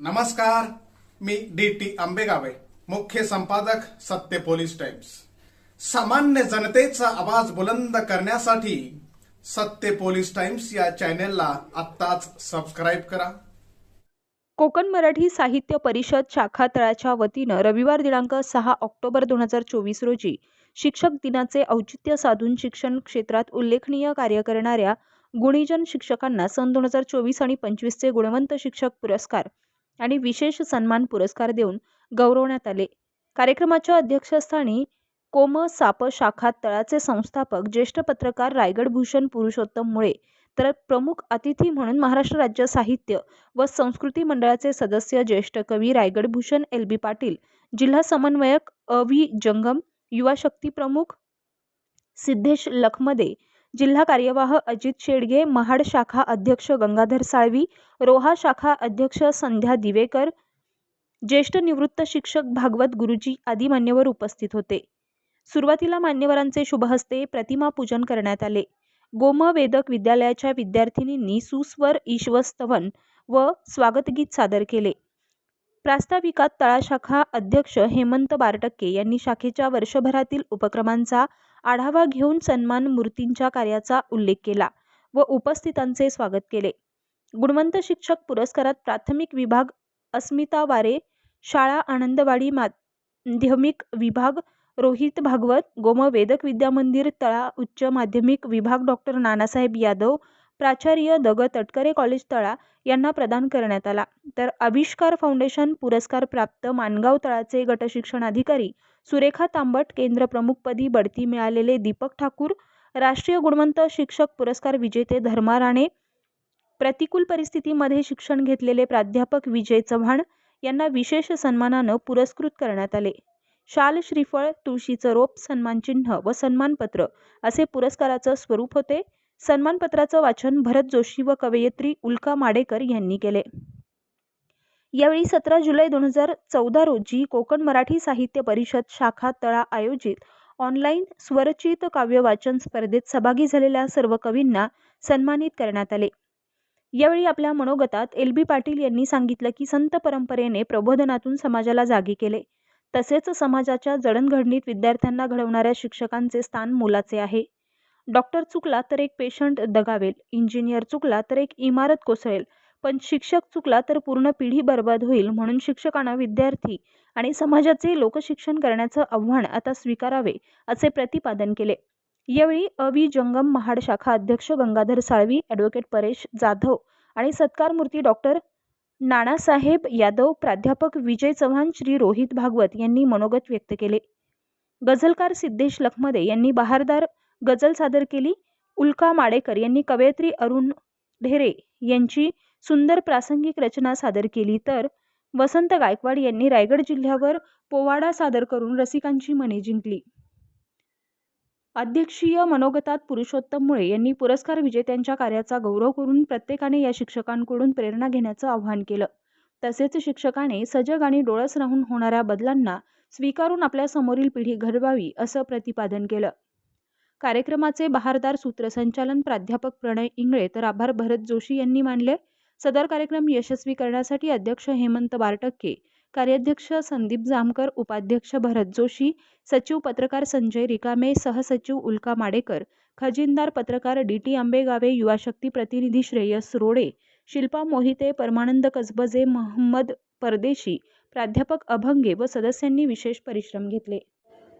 नमस्कार मी D T आंबेगावे मुख्य संपादक सत्य पोलीस टाइम्स. सामान्य जनतेचा आवाज बुलंद करण्यासाठी सत्य पोलीस टाइम्स या चॅनेलला आत्ताच सबस्क्राईब करा. कोकण मराठी साहित्य परिषद शाखा तळाच्या वतीनं रविवार दिनांक सहा ऑक्टोबर दोन हजार चोवीस रोजी शिक्षक दिनाचे औचित्य साधून शिक्षण क्षेत्रात उल्लेखनीय कार्य करणाऱ्या गुणीजन शिक्षकांना सन दोन हजार चोवीस आणि पंचवीसचे गुणवंत शिक्षक पुरस्कार आणि विशेष सन्मान पुरस्कार देऊन गौरवण्यात आले. कार्यक्रमाच्या अध्यक्षस्थानी कोम साप शाखा तळाचे संस्थापक ज्येष्ठ पत्रकार रायगड भूषण पुरुषोत्तम मुळे तर प्रमुख अतिथी म्हणून महाराष्ट्र राज्य साहित्य व संस्कृती मंडळाचे सदस्य ज्येष्ठ कवी रायगड भूषण एल बी पाटील जिल्हा समन्वयक अ व्ही जंगम युवा शक्ती प्रमुख सिद्धेश लखमदे जिल्हा कार्यवाह अजित शेडगे महाड शाखा अध्यक्ष गंगाधर साळवी रोहा शाखा अध्यक्ष संध्या दिवेकर ज्येष्ठ निवृत्त शिक्षक भागवत गुरुजी आदी मान्यवर उपस्थित होते. सुरुवातीला मान्यवरांचे शुभहस्ते प्रतिमा पूजन करण्यात आले. गोम वेदक विद्यालयाच्या विद्यार्थिनींनी सुस्वर ईश्वस्तवन व स्वागतगीत सादर केले. प्रास्ताविकात तळाशाखा अध्यक्ष हेमंत बारटक्के यांनी शाखेच्या वर्षभरातील उपक्रमांचा आढावा घेऊन सन्मान मूर्तींच्या कार्याचा उल्लेख केला व उपस्थितांचे स्वागत केले. गुणवंत शिक्षक पुरस्कारात प्राथमिक विभाग अस्मिता वारे शाळा आनंदवाडी माध्यमिक विभाग रोहित भागवत गोम वेदक विद्या मंदिर तळा उच्च माध्यमिक विभाग डॉक्टर नानासाहेब यादव प्राचार्य दग तटकरे कॉलेज तळा यांना प्रदान करण्यात आला. तर आविष्कार फाउंडेशन पुरस्कार प्राप्त माणगाव तळाचे गटशिक्षण अधिकारी सुरेखा तांबट केंद्र प्रमुखपदी बढती मिळालेले दीपक ठाकूर राष्ट्रीय गुणवंत शिक्षक पुरस्कार विजेते धर्मा राणे प्रतिकूल परिस्थितीमध्ये शिक्षण घेतलेले प्राध्यापक विजय चव्हाण यांना विशेष सन्मानानं पुरस्कृत करण्यात आले. शाल श्रीफळ तुळशीचं रोप सन्मानचिन्ह व सन्मानपत्र असे पुरस्काराचं स्वरूप होते. सन्मानपत्राचं वाचन भरत जोशी व कवयित्री उल्का माडेकर यांनी केले. यावेळी सतरा जुलै दोन हजार चौदा रोजी कोकण मराठी साहित्य परिषद शाखा तळा आयोजित ऑनलाईन स्वरचित काव्य वाचन स्पर्धेत सहभागी झालेल्या सर्व कवींना सन्मानित करण्यात आले. यावेळी आपल्या मनोगतात एल बी पाटील यांनी सांगितलं की संत परंपरेने प्रबोधनातून समाजाला जागी केले. तसेच समाजाच्या जडणघडणीत विद्यार्थ्यांना घडवणाऱ्या शिक्षकांचे स्थान मोलाचे आहे. डॉक्टर चुकला तर एक पेशंट दगावेल इंजिनियर चुकला तर एक इमारत कोसळेल पण शिक्षक चुकला तर पूर्ण पिढी बर्बाद होईल म्हणून शिक्षकांना विद्यार्थी आणि समाजाचे लोकशिक्षण करण्याचं आव्हान आता स्वीकारावे असे प्रतिपादन केले. यावेळी अवि जंगम महाड शाखा अध्यक्ष गंगाधर साळवी ॲडव्होकेट परेश जाधव आणि सत्कारमूर्ती डॉक्टर नानासाहेब यादव प्राध्यापक विजय चव्हाण श्री रोहित भागवत यांनी मनोगत व्यक्त केले. गझलकार सिद्धेश लखमदे यांनी बहारदार गझल सादर केली. उल्का माडेकर यांनी कवयित्री अरुण ढेरे यांची सुंदर प्रासंगिक रचना सादर केली. तर वसंत गायकवाड यांनी रायगड जिल्ह्यावर पोवाडा सादर करून रसिकांची मने जिंकली. अध्यक्षीय मनोगतात पुरुषोत्तम मुळे यांनी पुरस्कार विजेत्यांच्या कार्याचा गौरव करून प्रत्येकाने या शिक्षकांकडून प्रेरणा घेण्याचं आवाहन केलं. तसेच शिक्षकाने सजग आणि डोळस राहून होणाऱ्या बदलांना स्वीकारून आपल्या समोरील पिढी घडवावी असं प्रतिपादन केलं. कार्यक्रमाचे बहारदार सूत्रसंचालन प्राध्यापक प्रणय इंगळे तर आभार भरत जोशी यांनी मानले. सदर कार्यक्रम यशस्वी करण्यासाठी अध्यक्ष हेमंत बारटक्के कार्याध्यक्ष संदीप जामकर उपाध्यक्ष भरत जोशी सचिव पत्रकार संजय रिकामे सहसचिव उल्का माडेकर खजिनदार पत्रकार डी टी आंबेगावे युवा शक्ती प्रतिनिधी श्रेयस रोडे शिल्पा मोहिते परमानंद कसबजे महम्मद परदेशी प्राध्यापक अभंगे व सदस्यांनी विशेष परिश्रम घेतले.